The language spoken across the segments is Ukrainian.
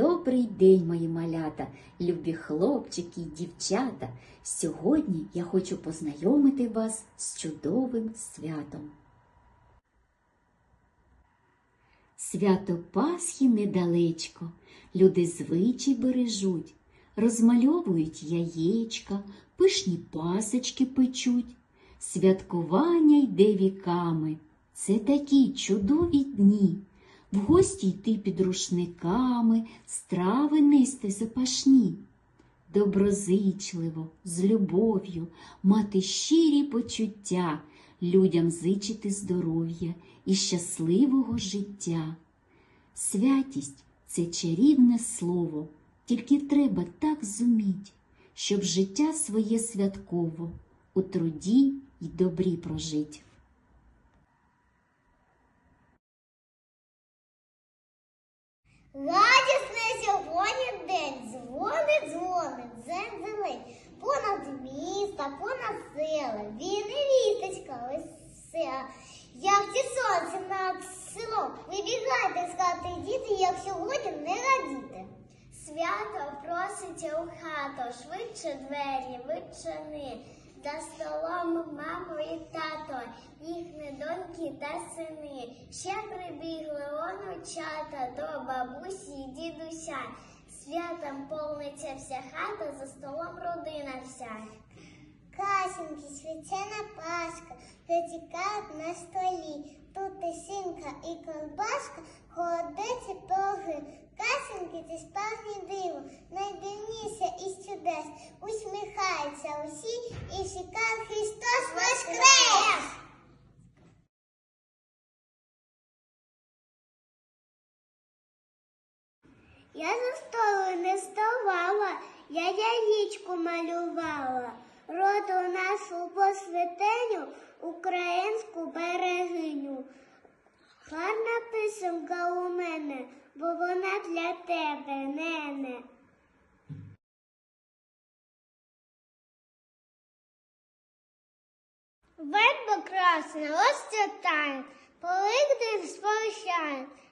Добрий день, мої малята, любі хлопчики й дівчата. Сьогодні я хочу познайомити вас з чудовим святом. Свято Пасхи недалечко, люди звичай бережуть, розмальовують яєчка, пишні пасочки печуть. Святкування йде віками. Це такі чудові дні. В гості йти під рушниками, страви нести запашні. Доброзичливо, з любов'ю, мати щирі почуття, людям зичити здоров'я і щасливого життя. Святість це чарівне слово, тільки треба так зуміть, щоб життя своє святково у труді й добрі прожить. Радісний сьогодні день, дзвонить, дзвонить, дзень зелень. Понад міста, понад села, він і вісточка весела. Як ті сонце над селом, вибігайте з хати діти, як сьогодні не радіти. Свято просить у хату, швидше двері відчини. За столом мамо і тато, їхні доньки та сини. Ще прибігли до бабусі і дідуся. Святом повниться вся хата, за столом родина вся. Касеньки, свячена паска, затікають на столі. Тут і синка, і колбаска, холодець і пироги. Касеньки це справжнє диво, найдивніше із чудес. Усміхаються усі і чекають Христос Воскрес! Я за столу не вставала, я яєчко малювала. Роду нашу посвятеню, українську берегиню. Гарна писанка у мене, бо вона для тебе, нене. Верба красна, розцвітає, Великдень сповіщає, край доріжки,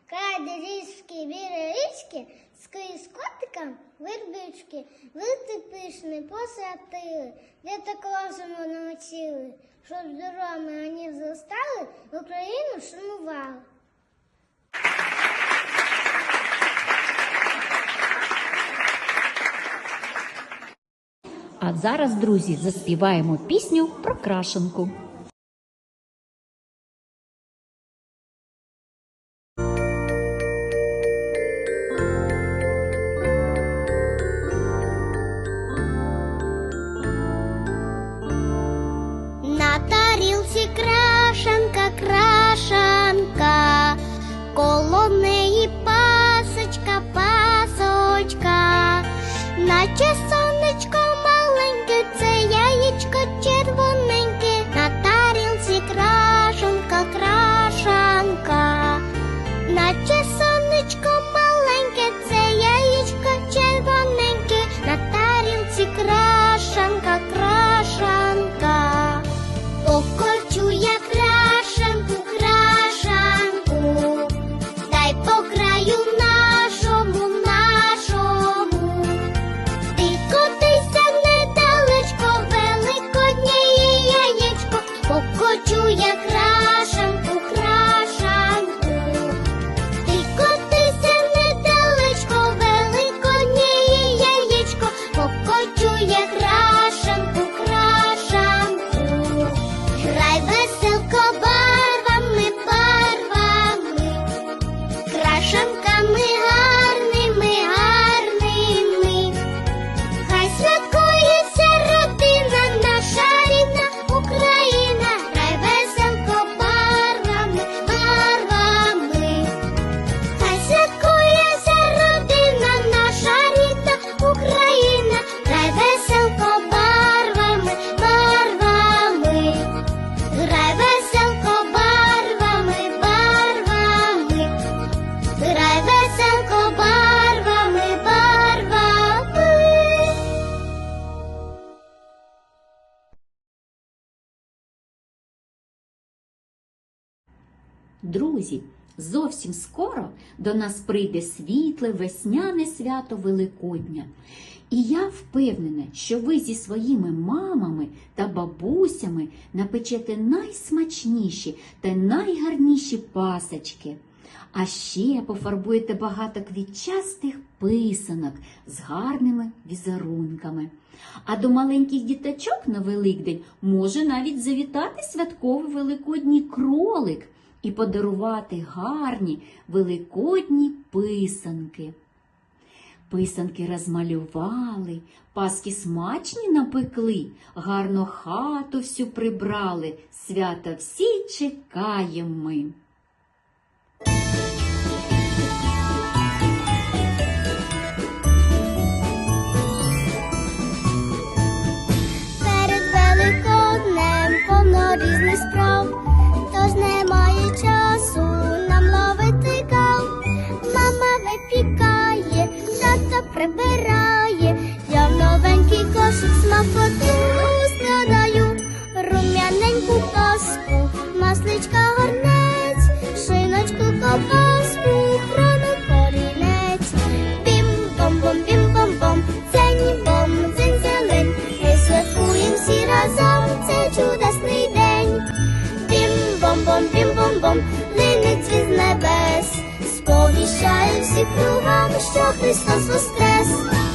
біля річки, скрізь котикам вербички, вити пишні посвятили, де так навчили, щоб здоровими вони зростали, Україну шанували. А зараз, друзі, заспіваємо пісню про крашенку. Крашанка, коло неї пасочка, пасочка, наче Друзі, Зовсім скоро до нас прийде світле весняне свято Великодня. І я впевнена, що ви зі своїми мамами та бабусями напечете найсмачніші та найгарніші пасочки. А ще пофарбуєте багато квітчастих писанок з гарними візерунками. А до маленьких діточок на Великдень може навіть завітати святковий великодній кролик і подарувати гарні великодні писанки. Писанки розмалювали, паски смачні напекли, гарно хату всю прибрали, свята всі чекаємо ми. Лине цвіт з небес, сповіщає всі кругом, що Христос воскрес.